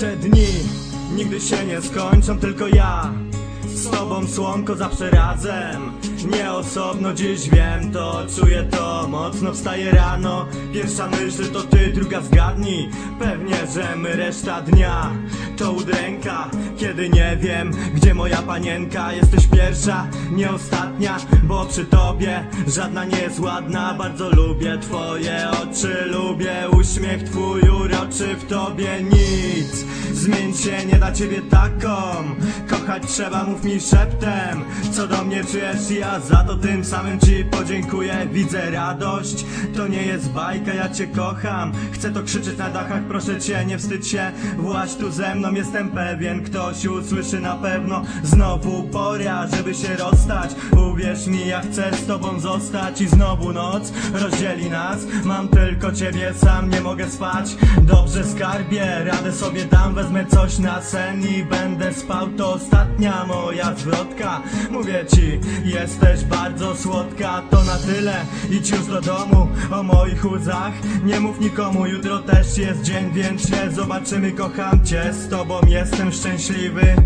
Te dni nigdy się nie skończą, tylko ja z tobą słonko zawsze razem. Nie osobno dziś wiem to, czuję to Mocno. Wstaję rano Pierwsza myśl to ty, druga zgadnij. Pewnie, że my reszta dnia To udręka, kiedy nie wiem Gdzie moja panienka. Jesteś pierwsza, nie ostatnia Bo przy tobie żadna nie jest ładna. Bardzo lubię twoje oczy Lubię uśmiech twój uroczy. W tobie nic Zmienić się nie da ciebie taką. Kochać trzeba, mów mi szeptem Co do mnie czujesz. Ja za to tym samym ci podziękuję. Widzę radość, to nie jest bajka, ja cię kocham. Chcę to krzyczeć na dachach, proszę cię nie wstydź się. Właź tu ze mną, jestem pewien Ktoś usłyszy na pewno. Znowu pora, żeby się rozstać. Uwierz mi, ja chcę z tobą zostać. I znowu noc rozdzieli nas. Mam tylko ciebie, sam nie mogę spać. Dobrze skarbie, radę sobie dam. Wezmę coś na sen i będę spał. To ostatnia moja zwrotka. Mówię ci, jesteś bardzo słodka. To na tyle, idź już do domu. O moich łzach. Nie mów nikomu Jutro też jest dzień, więc się zobaczymy Kocham cię, z tobą jestem szczęśliwy